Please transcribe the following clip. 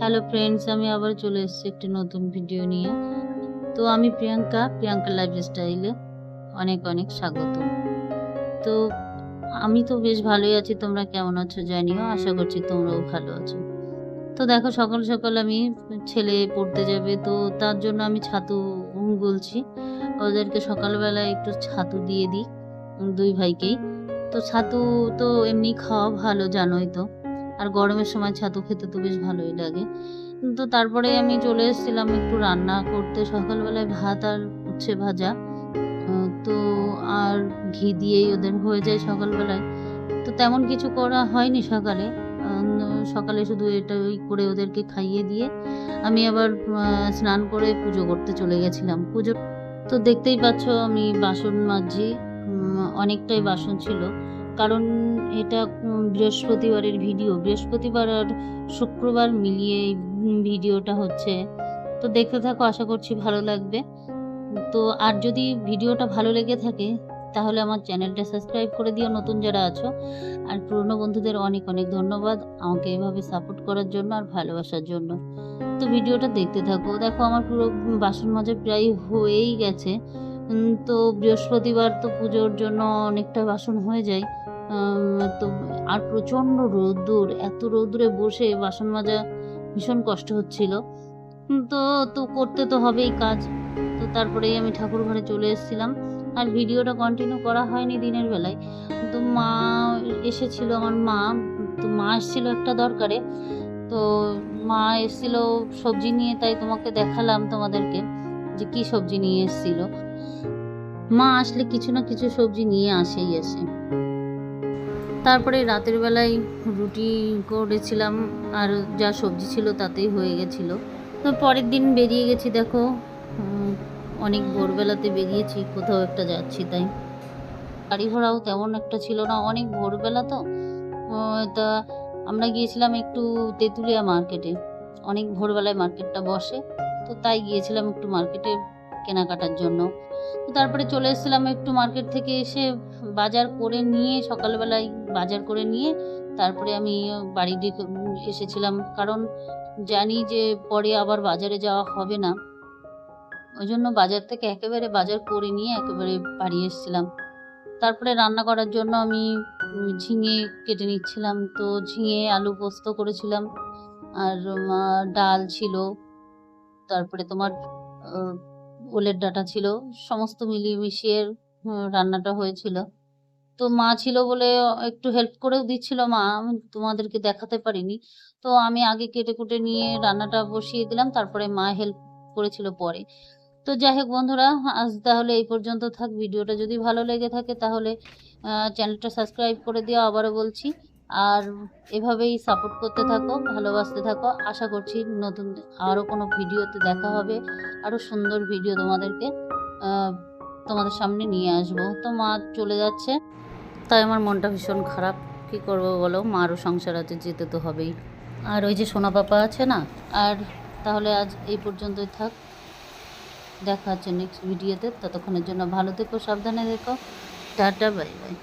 Hello friends আমি আবার চলে এসেছি একটি নতুন ভিডিও নিয়ে। তো আমি প্রিয়াঙ্কা প্রিয়াঙ্কা লাইফ স্টাইলে অনেক অনেক স্বাগত। তো আমি তো বেশ ভালোই আছি, তোমরা কেমন আছো জানিও, আশা করছি তোমরাও ভালো আছো। তো দেখো, সকাল সকাল আমি ছেলে পড়তে যাবে, তো তার জন্য আমি ছাতু বলছি ওদেরকে সকালবেলায় একটু ছাতু দিয়ে দিই, দুই ভাইকেই। তো ছাতু তো এমনি খাওয়া ভালো, জানোই তো। আর গরমের সময় ছাতু খেতে তো বেশ ভালোই লাগে। তো তারপরে আমি চলে এসেছিলাম একটু রান্না করতে, সকালবেলায় ভাত আর উচ্ছে ভাজা। তো আর ঘি দিয়েই ওদের হয়ে যায় সকালবেলায়। তো তেমন কিছু করা হয়নি সকালে। সকালে শুধু এটা ওই করে ওদেরকে খাইয়ে দিয়ে আমি আবার স্নান করে পুজো করতে চলে গেছিলাম। পুজো তো দেখতেই পাচ্ছ আমি বাসন মাজছি অনেকটাই বাসন ছিল। কারণ এটা বৃহস্পতিবারের ভিডিও। বৃহস্পতিবার আর শুক্রবার মিলিয়ে এই ভিডিওটা হচ্ছে। তো দেখতে থাকো, আশা করছি ভালো লাগবে। তো আর যদি ভিডিওটা ভালো লেগে থাকে, তাহলে আমার চ্যানেলটা সাবস্ক্রাইব করে দিও, নতুন যারা আছো। আর পুরনো বন্ধুদের অনেক অনেক ধন্যবাদ আমাকে এভাবে সাপোর্ট করার জন্য আর ভালোবাসার জন্য। তো ভিডিওটা দেখতে থাকো। দেখো, আমার পুরো বাসন মাজা প্রায় হয়েই গেছে। তো বৃহস্পতিবার তো পুজোর জন্য অনেকটা বাসন হয়ে যায়। তো আর প্রচণ্ড রোদ্দুর, এত রোদ্দুরে বসে বাসন মাজা ভীষণ কষ্ট হচ্ছিল। তো তো করতে তো হবেই কাজ। তো তারপরেই আমি ঠাকুর ঘরে চলে এসেছিলাম। আর ভিডিওটা কন্টিনিউ করা হয়নি দিনের বেলায়। তো মা এসেছিল, আমার মা, তো মা এসেছিল একটা দরকারে। তো মা এসেছিল সবজি নিয়ে, তাই তোমাকে দেখালাম তোমাদেরকে যে কি সবজি নিয়ে এসেছিল। মা আসলে কিছু না কিছু সবজি নিয়ে আসেই আসে তারপরে রাতের বেলায় রুটি করেছিলাম আর যা সবজি ছিল তাতেই হয়ে গেছিল। তো পরের দিন বেরিয়ে গেছি, দেখো অনেক ভোরবেলাতে বেরিয়েছি, কোথাও একটা যাচ্ছি তাই। গাড়ি ঘোড়াও তেমন একটা ছিল না, অনেক ভোরবেলা তো। তা আমরা গিয়েছিলাম একটু তেঁতুলিয়া মার্কেটে, অনেক ভোরবেলায় মার্কেটটা বসে, তো তাই গিয়েছিলাম একটু মার্কেটে কেনাকাটার জন্য। তো তারপরে চলে এসেছিলাম একটু মার্কেট থেকে এসে বাজার করে নিয়ে সকালবেলায় বাজার করে নিয়ে তারপরে আমি বাড়ি দিকে এসেছিলাম। কারণ জানি যে পরে আবার বাজারে যাওয়া হবে না। ওই জন্য বাজার থেকে একেবারে বাজার করে নিয়ে একেবারে বাড়ি এসেছিলাম। তারপরে রান্না করার জন্য আমি ঝিঙে কেটে নিচ্ছিলাম। তো ঝিঙে, আলু পোস্ত করেছিলাম। আর ডাল ছিল। তারপরে তোমার ওলের ডাটা ছিল, সমস্ত মিলিয়ে মিশিয়ে রান্নাটা হয়েছিল। তো মা ছিল বলে একটু হেল্প করেও দিচ্ছিল মা, আমি তোমাদেরকে দেখাতে পারিনি। তো আমি আগে কেটে কুটে নিয়ে রান্নাটা বসিয়ে দিলাম, তারপরে মা হেল্প করেছিল পরে। তো যাই হোক বন্ধুরা, আজ তাহলে এই পর্যন্ত থাক। ভিডিওটা যদি ভালো লেগে থাকে তাহলে চ্যানেলটা সাবস্ক্রাইব করে দিও। আবারও বলছি আর এভাবেই সাপোর্ট করতে থাকো, ভালোবাসতে থাকো। আশা করছি নতুন আরও কোনো ভিডিওতে দেখা হবে। আরও সুন্দর ভিডিও তোমাদেরকে তোমাদের সামনে নিয়ে আসব। তো মা চলে যাচ্ছে। তাই আমার মনটা ভীষণ খারাপ। কী করব বলো? মারও সংসার আছে যেতে তো হবেই। আর ওই যে সোনা পাপা আছে না? আর তাহলে আজ এই পর্যন্তই থাক। দেখা হচ্ছে নেক্সট ভিডিওতে ততক্ষণের জন্য ভালো থেকো, সাবধানে থেকো। Tata, bye bye.